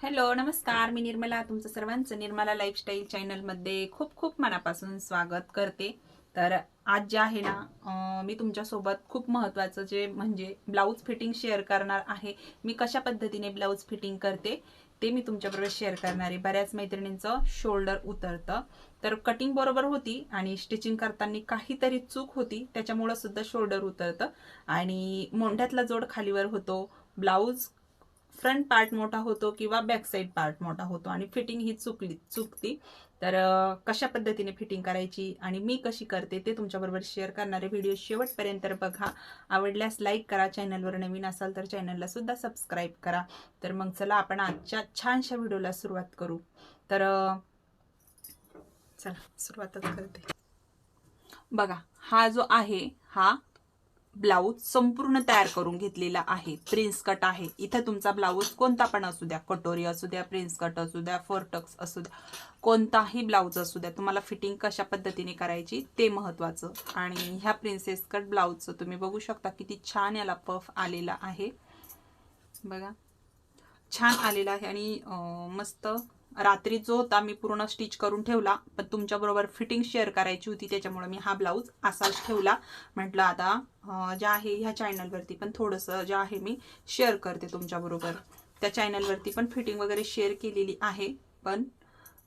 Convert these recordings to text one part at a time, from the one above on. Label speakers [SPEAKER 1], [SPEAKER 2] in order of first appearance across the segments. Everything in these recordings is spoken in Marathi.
[SPEAKER 1] हॅलो नमस्कार. मी निर्मला तुमचं सर्वांचं निर्मला लाईफस्टाईल चॅनलमध्ये खूप खूप मनापासून स्वागत करते. तर आज जे आहे ना मी तुमच्यासोबत खूप महत्त्वाचं जे म्हणजे ब्लाऊज फिटिंग शेअर करणार आहे मी कशा पद्धतीने ब्लाऊज फिटिंग करते ते मी तुमच्याबरोबर शेअर करणार आहे. बऱ्याच मैत्रिणींचं शोल्डर उतरतं. तर कटिंग बरोबर होती आणि स्टिचिंग करताना काहीतरी चूक होती त्याच्यामुळं सुद्धा शोल्डर उतरतं. आणि मोंढ्यातला जोड खालीवर होतो. ब्लाऊज फ्रंट पार्ट मोठा होतो किंवा बॅक साईड पार्ट मोठा होतो आणि फिटिंग ही चुकली चुकती. तर कशा पद्धतीने फिटिंग करायची आणि मी कशी करते ते तुमच्याबरोबर शेअर करणारे व्हिडिओ शेवटपर्यंत बघा. आवडल्यास लाईक करा चॅनलवर नवीन असाल तर चॅनलला सुद्धा सबस्क्राईब करा. तर मग चला आपण आजच्या छानशा व्हिडिओला सुरुवात करू. तर चला सुरुवातच करते. बघा हा जो आहे हा ब्लाऊज संपूर्ण तयार करून घेतलेला आहे. प्रिन्स कट आहे. इथं तुमचा ब्लाऊज कोणता पण असू द्या. कटोरी असू द्या प्रिन्स कट असू द्या फोरटक्स असू द्या कोणताही ब्लाऊज असू द्या. तुम्हाला फिटिंग कशा पद्धतीने करायची ते महत्वाचं आणि ह्या प्रिन्सेस कट ब्लाऊजचं तुम्ही बघू शकता किती छान याला पफ आलेला आहे. बघा. छान आलेला आहे आणि मस्त रात्री जो होता मी पूर्ण स्टिच करून ठेवला पण तुमच्याबरोबर फिटिंग शेअर करायची होती त्याच्यामुळे मी हा ब्लाऊज असाच ठेवला. म्हटलं आता जे आहे ह्या चॅनलवरती पण थोडंसं जे आहे मी शेअर करते तुमच्याबरोबर. त्या चॅनलवरती पण फिटिंग वगैरे शेअर केलेली आहे पण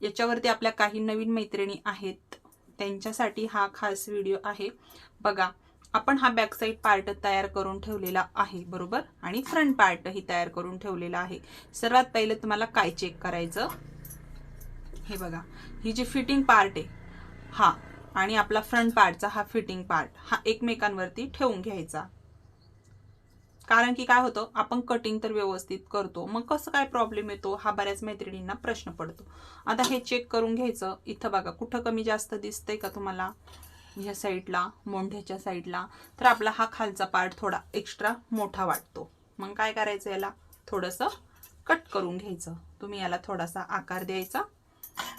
[SPEAKER 1] याच्यावरती आपल्या काही नवीन मैत्रिणी आहेत त्यांच्यासाठी हा खास व्हिडिओ आहे. बघा आपण हा बॅक साईड पार्ट तयार करून ठेवलेला आहे बरोबर? आणि फ्रंट पार्टही तयार करून ठेवलेला आहे. सर्वात पहिलं तुम्हाला काय चेक करायचं? हे बघा ही जी फिटिंग पार्ट आहे हा आणि आपला फ्रंट पार्टचा हा फिटिंग पार्ट हा एकमेकांवरती ठेवून घ्यायचा. कारण की काय होतं आपण कटिंग तर व्यवस्थित करतो मग कसं काय प्रॉब्लेम येतो हा बऱ्याच मैत्रिणींना प्रश्न पडतो. आता हे चेक करून घ्यायचं इथं बघा कुठं कमी जास्त दिसतंय का तुम्हाला? ह्या साईडला मोंढ्याच्या साईडला तर आपला हा खालचा पार्ट थोडा एक्स्ट्रा मोठा वाटतो. मग काय करायचं याला? थोडंसं कट करून घ्यायचं. तुम्ही याला थोडासा आकार द्यायचा.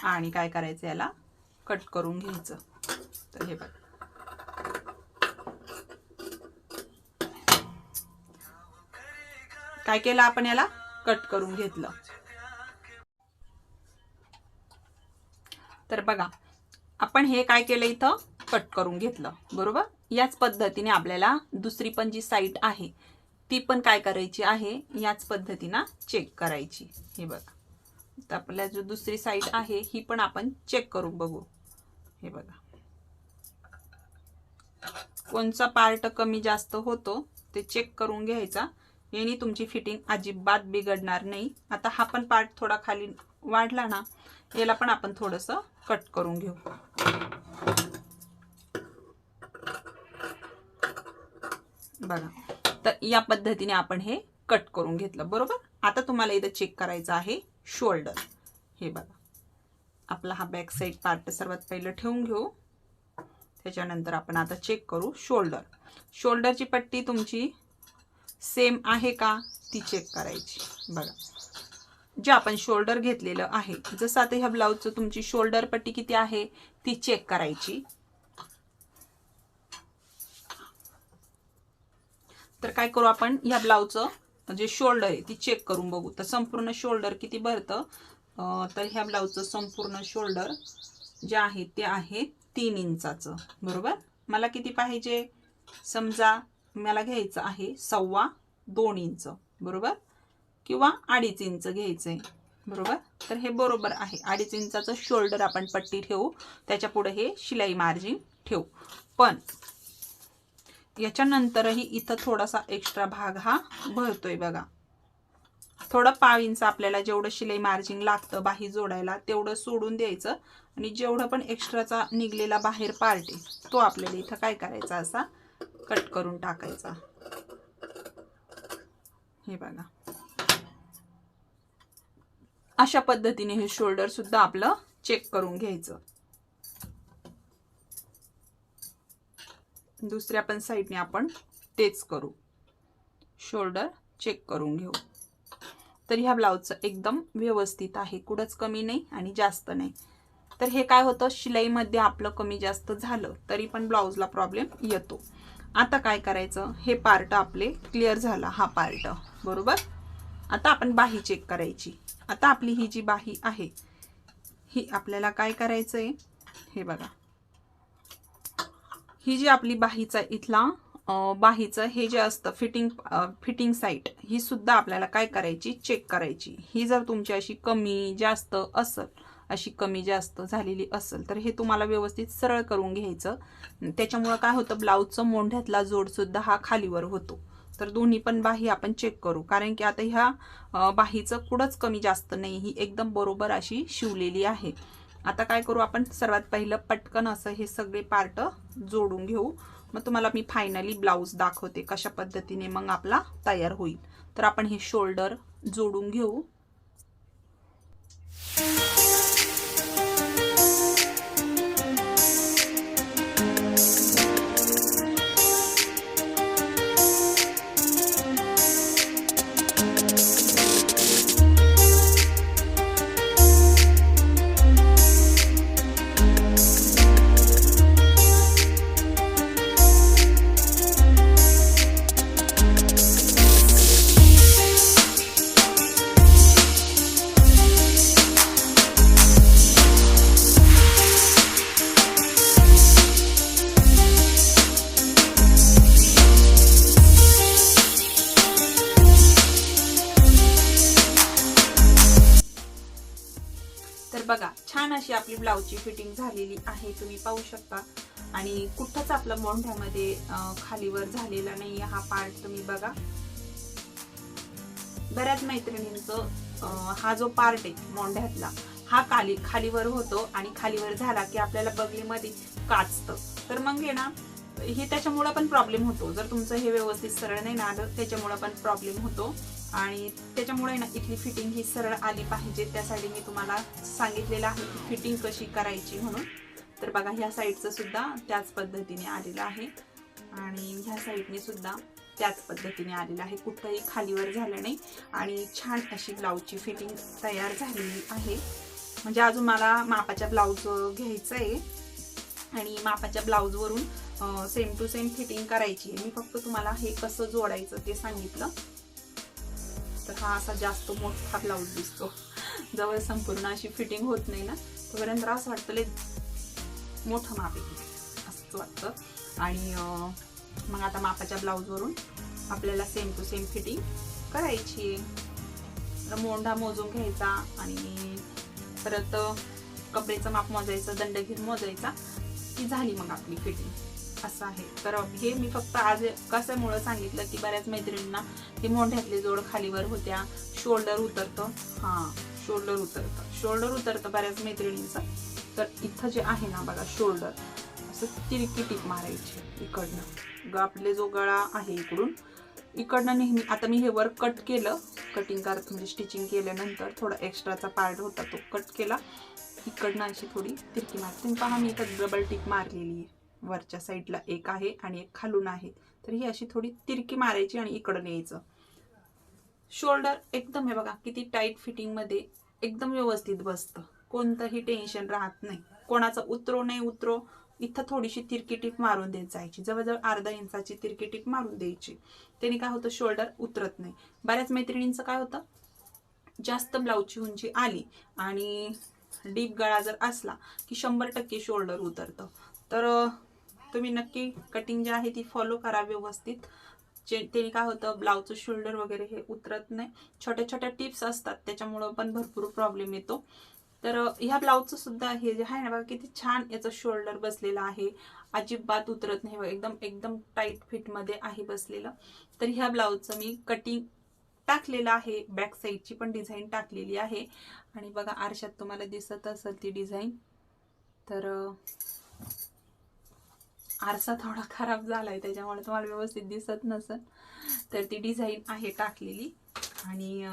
[SPEAKER 1] आणि काय करायचं याला? कट करून घ्यायचं. तर हे बघा. काय केलं आपण याला? कट करून घेतलं. तर बघा आपण हे काय केलं इथं? कट करून घेतलं. बरोबर? याच पद्धतीने आपल्याला दुसरी पण जी साईट आहे ती पण काय करायची आहे? याच पद्धतीनं चेक करायची. हे बघा. तर आपल्या जो दुसरी साईड आहे ही पण आपण चेक करून बघू. हे बघा. कोणचा पार्ट कमी जास्त होतो ते चेक करून घ्यायचा. याने तुमची फिटिंग अजिबात बिघडणार नाही. आता हा पण पार्ट थोडा खाली वाढला ना याला पण आपण थोडंसं कट करून घेऊ. बघा. तर या पद्धतीने आपण हे कट करून घेतलं. बरोबर? आता तुम्हाला इथं चेक करायचं आहे. शोल्डर. हे बघा. आपला हा बॅक साईड पार्ट सर्वात पहिलं ठेवून घेऊ. त्याच्यानंतर आपण आता चेक करू शोल्डर. शोल्डरची पट्टी तुमची सेम आहे का? ती चेक करायची. बघा. जे आपण शोल्डर घेतलेलं आहे जसं आता ह्या ब्लाऊजचं तुमची शोल्डर पट्टी किती आहे ती चेक करायची. तर काय करू आपण? ह्या ब्लाऊजचं जे शोल्डर आहे ती चेक करून बघू. तर संपूर्ण शोल्डर किती भरतं? तर ह्या ब्लाऊजचं संपूर्ण शोल्डर जे आहे ते आहे तीन इंचाचं. बरोबर? मला किती पाहिजे? समजा मला घ्यायचं आहे सव्वा दोन इंच बरोबर? किंवा अडीच इंच घ्यायचंय बरोबर? तर हे बरोबर आहे. अडीच इंचाचं शोल्डर आपण पट्टी ठेवू त्याच्या पुढे हे शिलाई मार्जिन ठेवू. पण याच्यानंतरही इथं थोडासा एक्स्ट्रा भाग हा भरतोय बघा. थोडं पाव इंच आपल्याला जेवढं शिलाई मार्जिन लागतं बाही जोडायला तेवढं सोडून द्यायचं. आणि जेवढं पण एक्स्ट्राचा निघलेला बाहेर पार्ट तो आपल्याला इथं काय करायचा असा कट करून टाकायचा. हे बघा. अशा पद्धतीने हे शोल्डर सुद्धा आपलं चेक करून घ्यायचं. दुसऱ्या पण साईडने आपण तेच करू. शोल्डर चेक करून घेऊ. तर ह्या ब्लाऊजचं एकदम व्यवस्थित आहे. कुठंच कमी नाही आणि जास्त नाही. तर हे काय होतं? शिलाईमध्ये आपलं कमी जास्त झालं तरी पण ब्लाऊजला प्रॉब्लेम येतो. आता काय करायचं? हे पार्ट आपले क्लिअर झाला हा पार्ट बरोबर? आता आपण बाही चेक करायची. आता आपली ही जी बाही आहे ही आपल्याला काय करायचं आहे हे बघा. ही जी आपली बाहीचा इथला बाहीचं हे जे असतं फिटिंग फिटिंग साईट ही सुद्धा आपल्याला काय करायची? चेक करायची. ही जर तुमची अशी कमी जास्त असल अशी कमी जास्त झालेली असेल तर हे तुम्हाला व्यवस्थित सरळ करून घ्यायचं. त्याच्यामुळं काय होतं? ब्लाऊजचं मोंढ्यातला जोडसुद्धा हा खालीवर होतो. तर दोन्ही पण बाही आपण चेक करू. कारण की आता ह्या बाहीचं कुठंच कमी जास्त नाही. ही एकदम बरोबर अशी शिवलेली आहे. आता काय करू आपण? सर्वात पहिलं पटकन असं हे सगळे पार्ट जोडून घेऊ. मग तुम्हाला मी फायनली ब्लाऊज दाखवते कशा पद्धतीने मग आपला तयार होईल. तर आपण हे शोल्डर जोडून घेऊ. बघा छान अशी आपली ब्लाऊजची फिटिंग झालेली आहे तुम्ही पाहू शकता. आणि कुठंच आपलं मोंढ्यामध्ये खालीवर झालेला नाही हा पार्ट तुम्ही बघा. बऱ्याच मैत्रिणींचं हा जो पार्ट आहे मोंढ्यातला हा खाली खालीवर होतो आणि खालीवर झाला की आपल्याला बगलीमध्ये काचतं. तर मग हे ना हे त्याच्यामुळं पण प्रॉब्लेम होतो. जर तुमचं हे व्यवस्थित सरळ नाही ना आलं त्याच्यामुळं पण प्रॉब्लेम होतो. आणि त्याच्यामुळे ना इथली फिटिंग ही सरळ आली पाहिजे. त्यासाठी मी तुम्हाला सांगितलेलं आहे की फिटिंग कशी करायची म्हणून. तर बघा ह्या साईडचं सुद्धा त्याच पद्धतीने आलेलं आहे. आणि ह्या साईडने सुद्धा त्याच पद्धतीने आलेलं आहे. कुठंही खालीवर झालं नाही. आणि छान अशी ब्लाऊजची फिटिंग तयार झालेली आहे. म्हणजे अजून मला मापाच्या ब्लाऊज घ्यायचं आहे आणि मापाच्या ब्लाऊजवरून सेम टू सेम फिटिंग करायची आहे. मी फक्त तुम्हाला हे कसं जोडायचं ते सांगितलं. हा असा जास्त मोठा ब्लाऊज दिसतो. जवळ संपूर्ण अशी फिटिंग होत नाही ना तोपर्यंत असं वाटतं लय मोठं माप आहे. असंच वाटतं. आणि मग आता मापाच्या ब्लाऊजवरून आपल्याला सेम टू सेम फिटिंग करायची आहे. मोंढा मोजून घ्यायचा आणि परत कपड्याचं माप मोजायचं दंडघीर मोजायचा की झाली मग आपली फिटिंग असं आहे. तर हे मी फक्त आज कशामुळं सांगितलं की बऱ्याच मैत्रिणींना हे मोठ्यातली जोड खालीवर होत्या. शोल्डर उतरतं. हां शोल्डर उतरतं. शोल्डर उतरतं बऱ्याच मैत्रिणींचं. तर इथं जे आहे ना बघा शोल्डर असं तिरकी टीप मारायची इकडनं. आपले जो गळा आहे इकडून इकडनं नेहमी आता मी हे वर कट केलं. कटिंग करत म्हणजे स्टिचिंग केल्यानंतर थोडा एक्स्ट्राचा पार्ट होता तो कट केला. इकडनं अशी थोडी तिरकी मारते. पहा मी इथं डबल टिक मारलेली आहे. वरच्या साईडला एक आहे आणि एक खालून आहे. तर ही अशी थोडी तिरकी मारायची आणि इकडं न्यायचं. शोल्डर एकदम हे बघा किती टाईट फिटिंगमध्ये एकदम व्यवस्थित बसतं. कोणतंही टेन्शन राहत नाही. कोणाचं उतरो नाही उतरो इथं थोडीशी तिरकी टीप मारून देत जायची जवळजवळ अर्धा इंचाची तिरकी टीप मारून द्यायची. त्याने काय होतं शोल्डर उतरत नाही. बऱ्याच मैत्रिणींचं काय होतं जास्त ब्लाऊजची उंची आली आणि डीप गळा जर असला की शंभर टक्के शोल्डर उतरतं. तर तुम्ही नक्की कटिंग जी आहे ती फॉलो करा व्यवस्थित. जे त्याने काय होतं ब्लाऊजचं शोल्डर वगैरे हे उतरत नाही. छोट्या छोट्या टिप्स असतात त्याच्यामुळं पण भरपूर प्रॉब्लेम येतो. तर ह्या ब्लाऊजचं सुद्धा हे जे आहे ना बघा किती छान याचं शोल्डर बसलेलं आहे. अजिबात उतरत नाही बघा, एकदम एकदम टाईट फिटमध्ये आहे बसलेलं. तर ह्या ब्लाऊजचं मी कटिंग टाकलेलं आहे. बॅक साईडची पण डिझाईन टाकलेली आहे. आणि बघा आरशात तुम्हाला दिसत असेल ती डिझाईन तर आरसा थोडा खराब झालाय त्याच्यामुळे तुम्हाला व्यवस्थित दिसत नसेल. तर ती डिझाईन आहे टाकलेली. आणि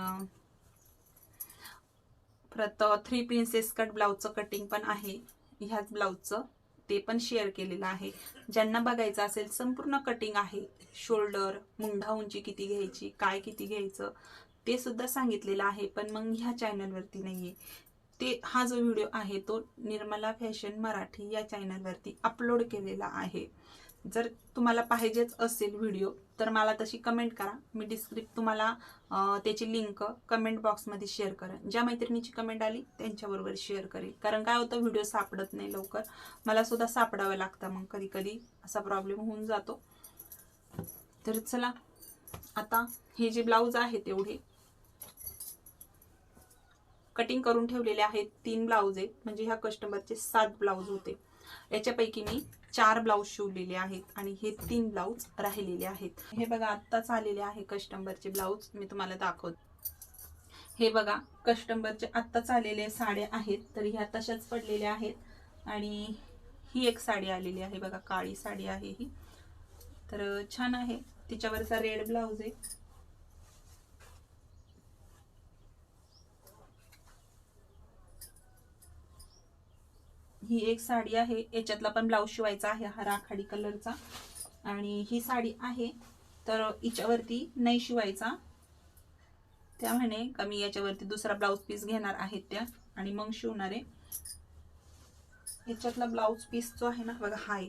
[SPEAKER 1] परत थ्री प्रिन्सेस कट ब्लाऊजचं कटिंग पण आहे. ह्याच ब्लाऊजचं ते पण शेअर केलेलं आहे. ज्यांना बघायचं असेल संपूर्ण कटिंग आहे. शोल्डर मुंढा उंची किती घ्यायची काय किती घ्यायचं ते सुद्धा सांगितलेलं आहे. पण मग ह्या चॅनलवरती नाहीये. ते हा जो व्हिडिओ आहे तो निर्मला फॅशन मराठी या चॅनलवरती अपलोड केलेला आहे. जर तुम्हाला पाहिजेच असेल व्हिडिओ तर मला तशी कमेंट करा. मी डिस्क्रिप्ट तुम्हाला त्याची लिंक कमेंट बॉक्समध्ये शेअर करेन. ज्या मैत्रिणीची कमेंट आली त्यांच्याबरोबर शेअर करेल. कारण काय होतं व्हिडिओ सापडत नाही लवकर. मला सुद्धा सापडावं लागतं मग कधी कधी असा प्रॉब्लेम होऊन जातो. तर चला आता हे जे ब्लाऊज आहेत एवढे कटिंग करून ठेवलेले आहेत तीन ब्लाऊज आहेत. म्हणजे ह्या कस्टमरचे सात ब्लाऊज होते. याच्यापैकी मी चार ब्लाऊज शिवलेले आहेत आणि हे तीन ब्लाऊज राहिलेले आहेत. हे बघा आत्ताच आलेले आहे कस्टमरचे ब्लाऊज मी तुम्हाला दाखवते. हे बघा कस्टमरचे आत्ताच आलेले साड्या आहेत. तर ह्या तशाच पडलेल्या आहेत. आणि ही एक साडी आलेली आहे. बघा काळी साडी आहे ही. तर छान आहे. तिच्यावरचा रेड ब्लाऊज आहे. ही एक साडी आहे. याच्यातला पण ब्लाऊज शिवायचा आहे हा राखाडी कलरचा आणि ही साडी आहे तर हिच्यावरती नाही शिवायचा. त्या म्हणे का मी याच्यावरती दुसरा ब्लाऊज पीस घेणार आहेत त्या आणि मग शिवणार आहे. याच्यातला ब्लाऊज पीस जो आहे ना बघा हाय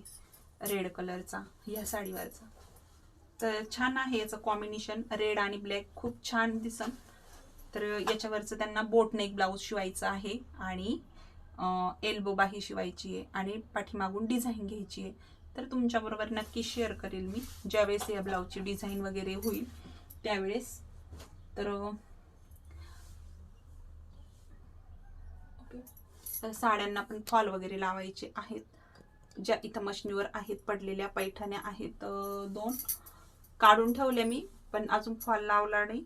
[SPEAKER 1] रेड कलरचा या साडीवरचा. तर छान आहे याचं कॉम्बिनेशन रेड आणि ब्लॅक खूप छान दिसन तर याच्यावरचं त्यांना बोटनेक ब्लाऊज शिवायचं आहे आणि एल्बो बाही शिवायची आहे आणि पाठीमागून डिझाईन घ्यायची आहे. तर तुमच्याबरोबर नक्की शेअर करेल मी. ज्यावेळेस या ब्लाऊजची डिझाईन वगैरे होईल त्यावेळेस. तर तर साड्यांना पण फॉल वगैरे लावायचे आहेत. ज्या इथं मशनीवर आहेत पडलेल्या पैठण्या आहेत दोन. काढून ठेवल्या मी पण अजून फॉल लावला नाही.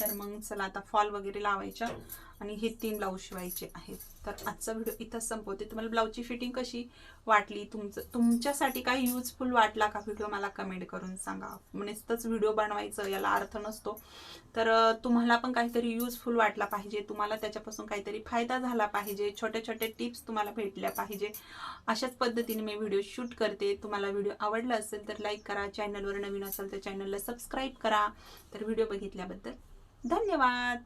[SPEAKER 1] तर मग चला आता फॉल वगैरे लावायच्या. आणि हे तीन ब्लाऊज शिवायचे आहेत. तर आजचा व्हिडिओ इथंच संपवते. तुम्हाला ब्लाऊजची फिटिंग कशी वाटली? तुमचं तुमच्यासाठी काही युजफुल वाटला का व्हिडिओ मला कमेंट करून सांगा. म्हणजेच व्हिडिओ बनवायचं याला अर्थ नसतो. तर तुम्हाला पण काहीतरी युजफुल वाटला पाहिजे. तुम्हाला त्याच्यापासून काहीतरी फायदा झाला पाहिजे. छोटे छोटे टिप्स तुम्हाला भेटल्या पाहिजे. अशाच पद्धतीने मी व्हिडिओ शूट करते. तुम्हाला व्हिडिओ आवडला असेल तर लाईक करा. चॅनलवर नवीन असेल तर चॅनलला सबस्क्राईब करा. तर व्हिडिओ बघितल्याबद्दल धन्यवाद.